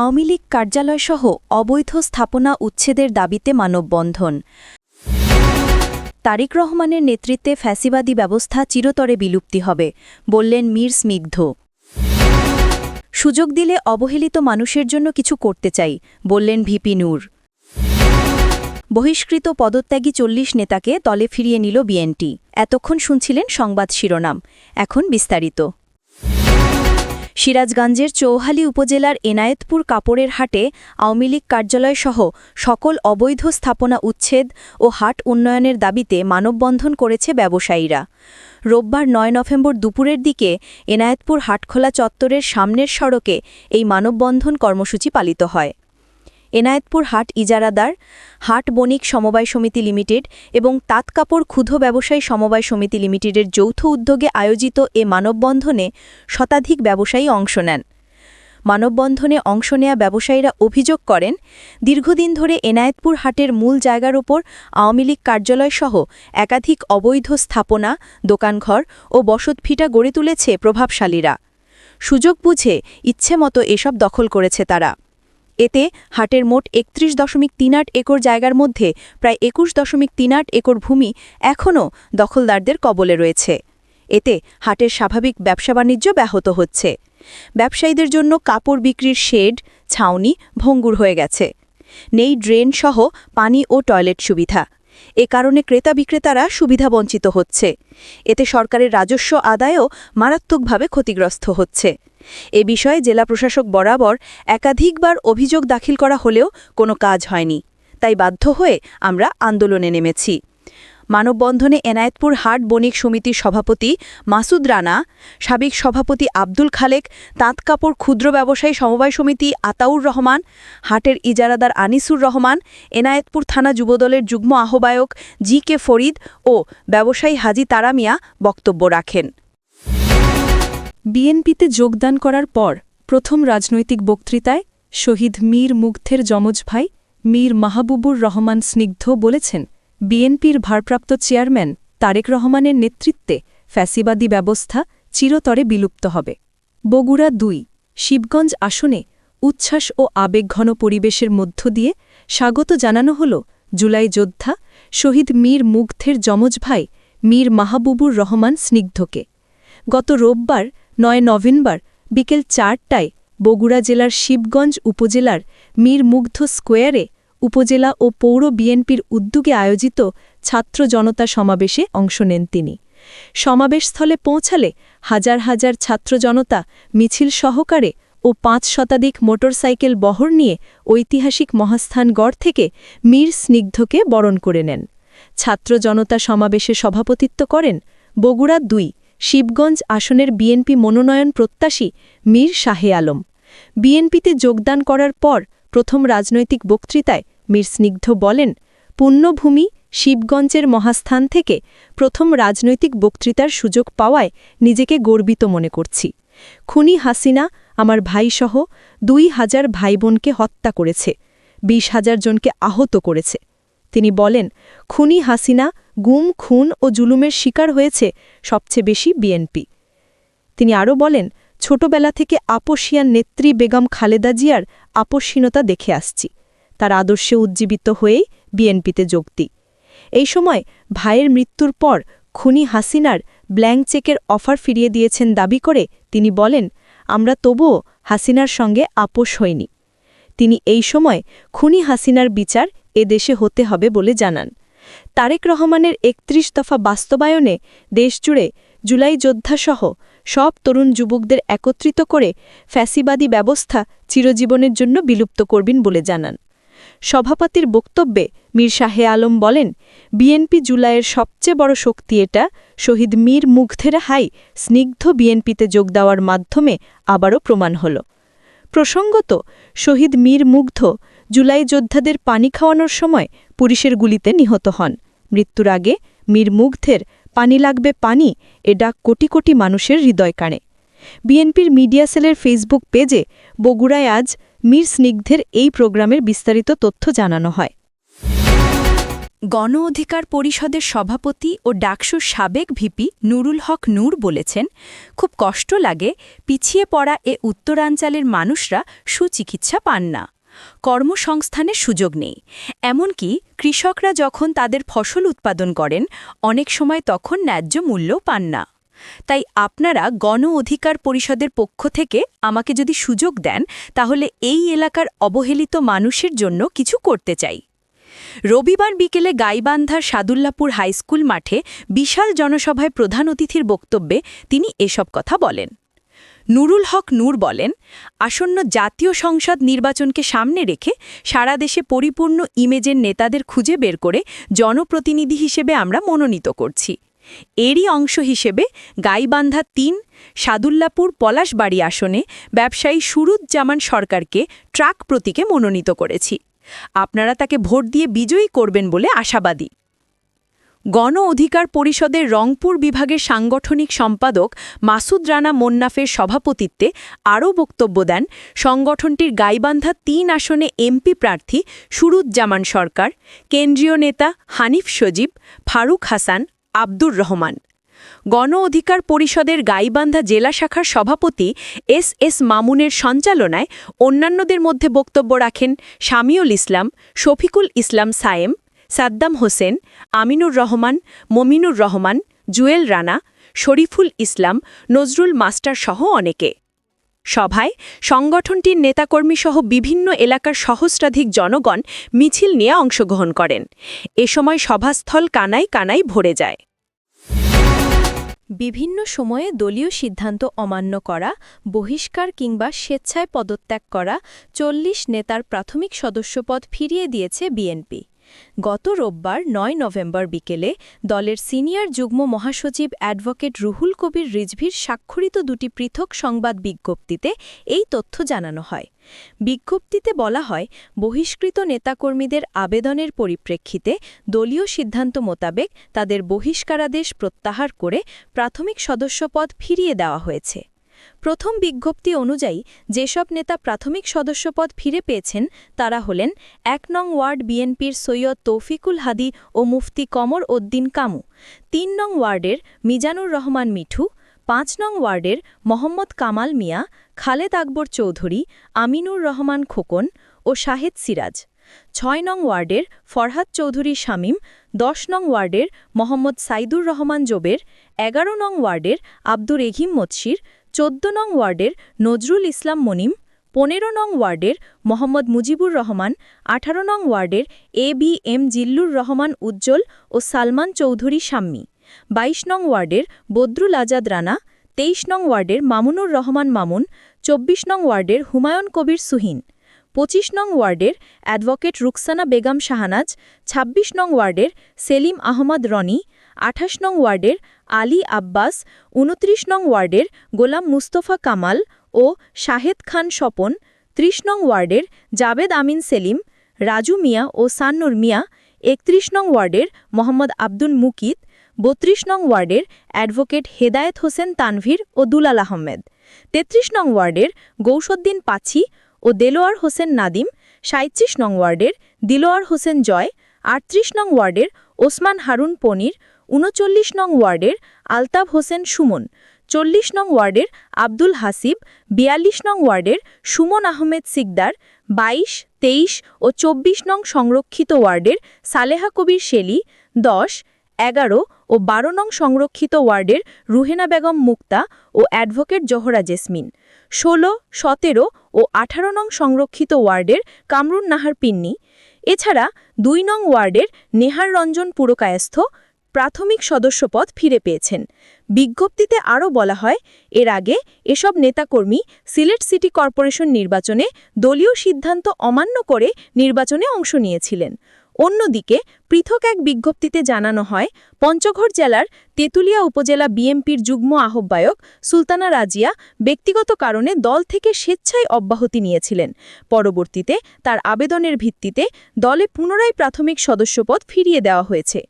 আওয়ামী লীগ কার্যালয়সহ অবৈধ স্থাপনা উচ্ছেদের দাবিতে মানববন্ধন। তারিক রহমানের নেতৃত্বে ফ্যাসিবাদী ব্যবস্থা চিরতরে বিলুপ্তি হবে, বললেন মীর স্নিগ্ধ। সুযোগ দিলে অবহেলিত মানুষের জন্য কিছু করতে চাই, বললেন ভিপি নূর। বহিষ্কৃত পদত্যাগী চল্লিশ নেতাকে দলে ফিরিয়ে নিল বিএনটি এতক্ষণ শুনছিলেন সংবাদ শিরোনাম, এখন বিস্তারিত। সিরাজগঞ্জের চৌহালি উপজেলার এনায়েতপুর কাপড়ের হাটে আওয়ামী লীগ কার্যালয়সহ সকল অবৈধ স্থাপনা উচ্ছেদ ও হাট উন্নয়নের দাবিতে মানববন্ধন করেছে ব্যবসায়ীরা। রোববার নয় নভেম্বর দুপুরের দিকে এনায়েতপুর হাটখোলা চত্বরের সামনের সড়কে এই মানববন্ধন কর্মসূচি পালিত হয়। এনায়েতপুর হাট ইজারাদার, হাট বণিক সমবায় সমিতি লিমিটেড এবং তাঁতকাপড় ক্ষুধ ব্যবসায়ী সমবায় সমিতি লিমিটেডের যৌথ উদ্যোগে আয়োজিত এ মানববন্ধনে শতাধিক ব্যবসায়ী অংশ নেন। মানববন্ধনে অংশ নেয়া ব্যবসায়ীরা অভিযোগ করেন, দীর্ঘদিন ধরে এনায়েতপুর হাটের মূল জায়গার ওপর আওয়ামী লীগ কার্যালয়সহ একাধিক অবৈধ স্থাপনা, দোকানঘর ও বসতভিটা গড়ে তুলেছে প্রভাবশালীরা। সুযোগ বুঝে ইচ্ছেমতো এসব দখল করেছে তারা। এতে হাটের মোট একত্রিশ দশমিক তিন আট একর জায়গার মধ্যে প্রায় একুশ দশমিক তিন আট একর ভূমি এখনও দখলদারদের কবলে রয়েছে। এতে হাটের স্বাভাবিক ব্যবসা বাণিজ্য ব্যাহত হচ্ছে। ব্যবসায়ীদের জন্য কাপড় বিক্রির শেড, ছাউনি, ভঙ্গুর হয়ে গেছে। নেই ড্রেন সহ পানি ও টয়লেট সুবিধা। এ কারণে ক্রেতা বিক্রেতারা সুবিধাবঞ্চিত হচ্ছে। এতে সরকারের রাজস্ব আদায়ও মারাত্মকভাবে ক্ষতিগ্রস্ত হচ্ছে। এ বিষয়ে জেলা প্রশাসক বরাবর একাধিকবার অভিযোগ দাখিল করা হলেও কোনো কাজ হয়নি। তাই বাধ্য হয়ে আমরা আন্দোলনে নেমেছি। মানববন্ধনে এনায়েতপুর হাট বণিক সমিতির সভাপতি মাসুদ রানা, সাবেক সভাপতি আব্দুল খালেক তাঁতকাপড় ক্ষুদ্র ব্যবসায়ী সমবায় সমিতি আতাউর রহমান, হাটের ইজারাদার আনিসুর রহমান, এনায়েতপুর থানা যুবদলের যুগ্ম আহ্বায়ক জি কে ফরিদ ও ব্যবসায়ী হাজি তারামিয়া বক্তব্য রাখেন। বিএনপিতে যোগদান করার পর প্রথম রাজনৈতিক বক্তৃতায় শহীদ মীর মুগ্ধের যমজ ভাই, মীর মাহবুবুর রহমান স্নিগ্ধ বলেছেন বিএনপির ভারপ্রাপ্ত চেয়ারম্যান তারেক রহমানের নেতৃত্বে ফ্যাসিবাদী ব্যবস্থা চিরতরে বিলুপ্ত হবে। বগুড়া দুই, শিবগঞ্জ আসনে উচ্ছ্বাস ও আবেগঘন পরিবেশের মধ্য দিয়ে স্বাগত জানানো হল জুলাই যোদ্ধা শহীদ মীর মুগ্ধের যমজ ভাই মীর মাহবুবুর রহমান স্নিগ্ধকে। গত রোববার, নয় নভেম্বর বিকেল চারটায় বগুড়া জেলার শিবগঞ্জ উপজেলার মীর মুগ্ধ স্কোয়ারে উপজেলা ও পৌর বিএনপির উদ্যোগে আয়োজিত ছাত্র জনতা সমাবেশে অংশ নেন তিনি। সমাবেশস্থলে পৌঁছালে হাজার হাজার ছাত্র জনতা, মিছিল সহকারে ও পাঁচ শতাধিক মোটরসাইকেল বহর নিয়ে ঐতিহাসিক মহাস্থানগড় থেকে মীর স্নিগ্ধকে বরণ করে নেন। ছাত্র জনতা সমাবেশে সভাপতিত্ব করেন বগুড়া দুই, শিবগঞ্জ আসনের বিএনপি মনোনয়ন প্রত্যাশী মীর শাহে আলম। বিএনপিতে যোগদান করার পর প্রথম রাজনৈতিক বক্তৃতায় মীর স্নিগ্ধ বলেন পুণ্যভূমি শিবগঞ্জের মহাস্থান থেকে প্রথম রাজনৈতিক বক্তৃতার সুযোগ পাওয়ায় নিজেকে গর্বিত মনে করছি। খুনি হাসিনা আমার ভাইসহ দুই হাজার ভাইবোনকে হত্যা করেছে, বিশ হাজার জনকে আহত করেছে। তিনি বলেন, খুনি হাসিনা গুম, খুন ও জুলুমের শিকার হয়েছে সবচেয়ে বেশি বিএনপি। তিনি আরও বলেন, ছোটবেলা থেকে আপসিয়ান নেত্রী বেগম খালেদা জিয়ার আপসহীনতা দেখে আসছি। তার আদর্শে উজ্জীবিত হয়েই বিএনপিতে যোগ দিই। এই সময় ভাইয়ের মৃত্যুর পর খুনি হাসিনার ব্ল্যাঙ্ক চেকের অফার ফিরিয়ে দিয়েছেন দাবি করে তিনি বলেন, আমরা তবুও হাসিনার সঙ্গে আপোষ হইনি। তিনি এই সময় খুনি হাসিনার বিচার এ দেশে হতে হবে বলে জানান। তারেক রহমানের একত্রিশ দফা বাস্তবায়নে দেশজুড়ে জুলাই যোদ্ধাসহ সব তরুণ যুবকদের একত্রিত করে ফ্যাসিবাদী ব্যবস্থা চিরজীবনের জন্য বিলুপ্ত করবেন বলে জানান। সভাপতির বক্তব্যে মীর শাহে আলম বলেন, বিএনপি জুলাইয়ের সবচেয়ে বড় শক্তি এটা। শহীদ মীর মুগ্ধের হাই স্নিগ্ধ বিএনপিতে যোগ দেওয়ার মাধ্যমে আবারও প্রমাণ হল। প্রসঙ্গত, শহীদ মীর মুগ্ধ জুলাই যোদ্ধাদের পানি খাওয়ানোর সময় পুলিশের গুলিতে নিহত হন। মৃত্যুর আগে মীর মুগ্ধের পানি লাগবে পানি এ ডাক কোটি কোটি মানুষের হৃদয় কাণে। বিএনপির মিডিয়া সেলের ফেসবুক পেজে বগুড়ায় আজ মীর স্নিগ্ধের এই প্রোগ্রামের বিস্তারিত তথ্য জানানো হয়। গণ অধিকার পরিষদের সভাপতি ও ডাকসুর সাবেক ভিপি নুরুল হক নূর বলেছেন, খুব কষ্ট লাগে পিছিয়ে পড়া এ উত্তরাঞ্চলের মানুষরা সুচিকিৎসা পান না। কর্মসংস্থানের সুযোগ নেই। এমনকি কৃষকরা যখন তাদের ফসল উৎপাদন করেন, অনেক সময় তখন ন্যায্য মূল্য পান না। তাই আপনারা গণ অধিকার পরিষদের পক্ষ থেকে আমাকে যদি সুযোগ দেন, তাহলে এই এলাকার অবহেলিত মানুষের জন্য কিছু করতে চাই। রবিবার বিকেলে গাইবান্ধার সাদুল্লাপুর হাইস্কুল মাঠে বিশাল জনসভায় প্রধান অতিথির বক্তব্যে তিনি এসব কথা বলেন। নুরুল হক নূর বলেন, আসন্ন জাতীয় সংসদ নির্বাচনকে সামনে রেখে সারা দেশে পরিপূর্ণ ইমেজের নেতাদের খুঁজে বের করে জনপ্রতিনিধি হিসেবে আমরা মনোনীত করছি। এরই অংশ হিসেবে গাইবান্ধা তিন, সাদুল্লাপুর পলাশবাড়ি আসনে ব্যবসায়ী সুরুজ্জামান সরকারকে ট্রাক প্রতীকে মনোনীত করেছি। আপনারা তাকে ভোট দিয়ে বিজয়ী করবেন বলে আশাবাদী। গণ অধিকার পরিষদের রংপুর বিভাগের সাংগঠনিক সম্পাদক মাসুদ রানা মোন্নাফের সভাপতিত্বে আরও বক্তব্য দেন সংগঠনটির গাইবান্ধা তিন আসনে এমপি প্রার্থী সুরুজ্জামান সরকার, কেন্দ্রীয় নেতা হানিফ সজীব, ফারুক হাসান আব্দুর রহমান। গণ অধিকার পরিষদের গাইবান্ধা জেলা শাখার সভাপতি এস এস মামুনের সঞ্চালনায় অন্যান্যদের মধ্যে বক্তব্য রাখেন শামিউল ইসলাম, শফিকুল ইসলাম সায়েম, সাদ্দাম হোসেন, আমিনুর রহমান, মমিনুর রহমান, জুয়েল রানা, শরীফুল ইসলাম, নজরুল মাস্টার সহ অনেকে। সভায় সংগঠনটির নেতাকর্মীসহ বিভিন্ন এলাকার সহস্রাধিক জনগণ মিছিল নিয়ে অংশগ্রহণ করেন। এ সময় সভাস্থল কানাই কানাই ভরে যায়। বিভিন্ন সময়ে দলীয় সিদ্ধান্ত অমান্য করা, বহিষ্কার কিংবা স্বেচ্ছায় পদত্যাগ করা চল্লিশ নেতার প্রাথমিক সদস্যপদ ফিরিয়ে দিয়েছে বিএনপি। গত রোববার নয় নভেম্বর বিকেলে দলের সিনিয়র যুগ্ম মহাসচিব অ্যাডভোকেট রুহুল কবির রিজভির স্বাক্ষরিত দুটি পৃথক সংবাদ বিজ্ঞপ্তিতে এই তথ্য জানানো হয়। বিজ্ঞপ্তিতে বলা হয়, বহিষ্কৃত নেতাকর্মীদের আবেদনের পরিপ্রেক্ষিতে দলীয় সিদ্ধান্ত মোতাবেক তাদের বহিষ্কারাদেশ প্রত্যাহার করে প্রাথমিক সদস্যপদ ফিরিয়ে দেওয়া হয়েছে। প্রথম বিজ্ঞপ্তি অনুযায়ী, যেসব নেতা প্রাথমিক সদস্যপদ ফিরে পেয়েছেন, তারা হলেন এক নং ওয়ার্ড বিএনপির সৈয়দ তৌফিকুল হাদি ও মুফতি কমর উদ্দিন কামু, তিন নং ওয়ার্ডের মিজানুর রহমান মিঠু, পাঁচ নং ওয়ার্ডের মোহাম্মদ কামাল মিয়া, খালেদ আকবর চৌধুরী, আমিনুর রহমান খোকন ও শাহেদ সিরাজ, ছয় নং ওয়ার্ডের ফরহাদ চৌধুরী শামীম, দশ নং ওয়ার্ডের মোহাম্মদ সাইদুর রহমান জোবের, এগারো নং ওয়ার্ডের আব্দুর এঘিম মৎসির চোদ্দ নং ওয়ার্ডের নজরুল ইসলাম মনিম, পনেরো নং ওয়ার্ডের মোহাম্মদ মুজিবুর রহমান, আঠারো নং ওয়ার্ডের A B M Zillur Rahman Ujjal ও সালমান চৌধুরী শাম্মী বাইশ নং ওয়ার্ডের বদরুল আজাদ রানা, তেইশ নং ওয়ার্ডের মামুনুর রহমান মামুন, চব্বিশ নং ওয়ার্ডের হুমায়ুন কবির সুহিন। পঁচিশ নং ওয়ার্ডের অ্যাডভোকেট রুকসানা বেগম শাহানাজ ২৬ নং ওয়ার্ডের সেলিম আহমদ রনি, আঠাশ নং ওয়ার্ডের আলী আব্বাস, উনত্রিশ নং ওয়ার্ডের গোলাম মুস্তফা কামাল ও শাহেদ খান স্বপন, ত্রিশ নং ওয়ার্ডের জাবেদ আমিন সেলিম, রাজু মিয়া ও সান্নুর মিয়া, একত্রিশ নং ওয়ার্ডের মোহাম্মদ আব্দুল মুকিত, বত্রিশ নং ওয়ার্ডের অ্যাডভোকেট হেদায়েত হোসেন তানভীর ও দুলাল আহমেদ। তেত্রিশ নং ওয়ার্ডের গৌসদ্দিন পাছি ও দেলোয়ার হোসেন নাদিম সাঁত্রিশ নং ওয়ার্ডের, দিলোয়ার হোসেন জয় আটত্রিশ নং ওয়ার্ডের, ওসমান হারুন পনির উনচল্লিশ নং ওয়ার্ডের আলতাব হোসেন সুমন চল্লিশ নং ওয়ার্ডের, আব্দুল হাসিব বিয়াল্লিশ নং ওয়ার্ডের, সুমন আহমেদ সিকদার বাইশ, তেইশ ও চব্বিশ নং সংরক্ষিত ওয়ার্ডের সালেহা কবির শেলি দশ, এগারো ও বারো নং সংরক্ষিত ওয়ার্ডের রুহেনা বেগম মুক্তা ও অ্যাডভোকেট জোহরা জেসমিন। ষোলো, সতেরো ও আঠারো নং সংরক্ষিত ওয়ার্ডের কামরুন নাহার পিন্নি। এছাড়া দুই নং ওয়ার্ডের নেহার রঞ্জন পুরকায়স্থ প্রাথমিক সদস্যপদ ফিরে পেয়েছেন। বিজ্ঞপ্তিতে আরও বলা হয়, এর আগে এসব নেতাকর্মী সিলেট সিটি কর্পোরেশন নির্বাচনে দলীয় সিদ্ধান্ত অমান্য করে নির্বাচনে অংশ নিয়েছিলেন। অন্যদিকে, পৃথক এক বিজ্ঞপ্তিতে জানানো হয় পঞ্চগড় জেলার তেতুলিয়া উপজেলা বিএমপির যুগ্ম আহ্বায়ক সুলতানা রাজিয়া ব্যক্তিগত কারণে দল থেকে স্বেচ্ছায় অব্যাহতি নিয়েছিলেন। পরবর্তীতে তার আবেদনের ভিত্তিতে দলে পুনরায় প্রাথমিক সদস্যপদ ফিরিয়ে দেওয়া হয়েছে।